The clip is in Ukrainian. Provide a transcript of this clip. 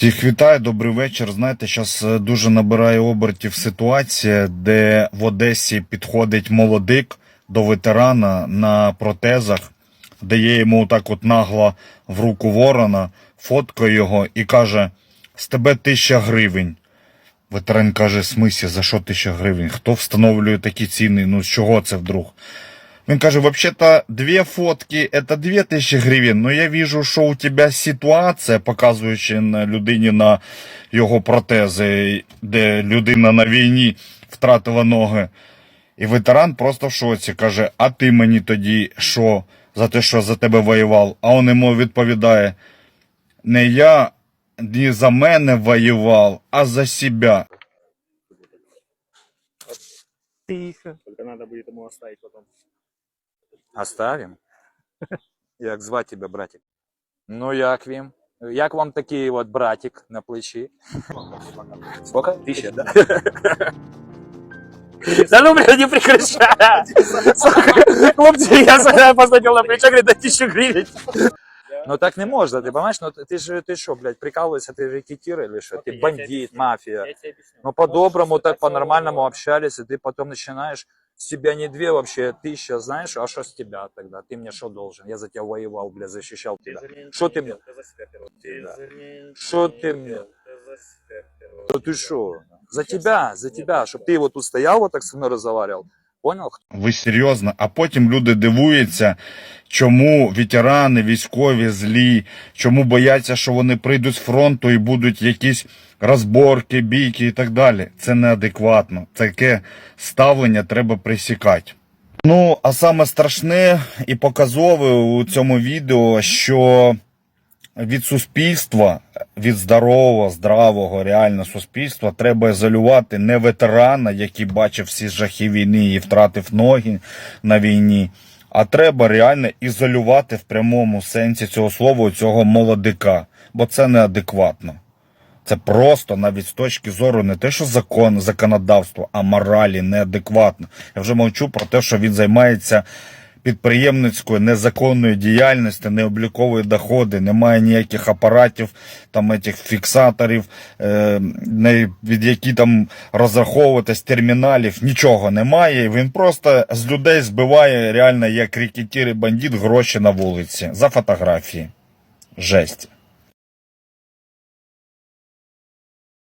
Всіх вітаю, добрий вечір. Знаєте, зараз дуже набирає обертів ситуація, де в Одесі підходить молодик до ветерана на протезах, дає йому так от нагло в руку ворона, фоткає його і каже: з тебе тисяча гривень. Ветеран каже, смисі, за що тисяча гривень? Хто встановлює такі ціни? Ну з чого це вдруг? Він каже, вообще-то две фотки это 2000 гривень, но я вижу, що у тебе ситуація, показуючи на людині на його протези, де людина на війні втратила ноги. І ветеран просто в шоці каже: А ти мені тоді що за те, що за тебе воював? А він йому відповідає: Не я не за мене воював, а за себе. Тихо. Только надо будет ему оставить потом. Оставим. Як звати тебе, братик? Ну, як він? Як вам такий от братик на плечі? Сколько? Тисяча, да? Да ну, блядь, не прекращай! Сука, Хлопці, я зараз посадив на плечо, говорить, да тисячу гривень. Ну так не можна, ти понимаешь? Ну ти ж ти що, блядь, прикалуєшся, ти рекетир или що? Ти Окей, я тебе бандит, объясню. мафия. Я тебе объясню. Ну, по-доброму, Можешь так создать по-нормальному свой общались, и ты потом начинаешь с тебя не две вообще, тысяча, знаешь, а что с тебя тогда? Ты мне что должен? Я за тебя воевал, бля, защищал Ты тебя. за меня Что ничего ты не мне? делал, ты за себя первый. Ты Да. за меня Что ничего ты не мне? делал, ты за себя первый. Да ты что? За тебя, за тебя, чтобы ты вот тут стоял, вот так со мной разговаривал. Понял? Ви серйозно? А потім люди дивуються, чому ветерани, військові злі, чому бояться, що вони прийдуть з фронту і будуть якісь розборки, бійки і так далі. Це неадекватно. Таке ставлення треба присікати. Ну, а саме страшне і показове у цьому відео, що від суспільства, від здорового, здравого, реально суспільства треба ізолювати не ветерана, який бачив всі жахи війни і втратив ноги на війні, а треба реально ізолювати в прямому сенсі цього слова цього молодика, бо це неадекватно. Це просто навіть з точки зору не те, що закон, законодавство, а моралі неадекватно. Я вже мовчу про те, що він займається підприємницькою незаконної діяльності, не обліковує доходи, немає ніяких апаратів, там этих фіксаторів, е, від які там розраховуватись терміналів, нічого немає. Він просто з людей збиває реально як рекетір і бандит гроші на вулиці за фотографії. Жесть.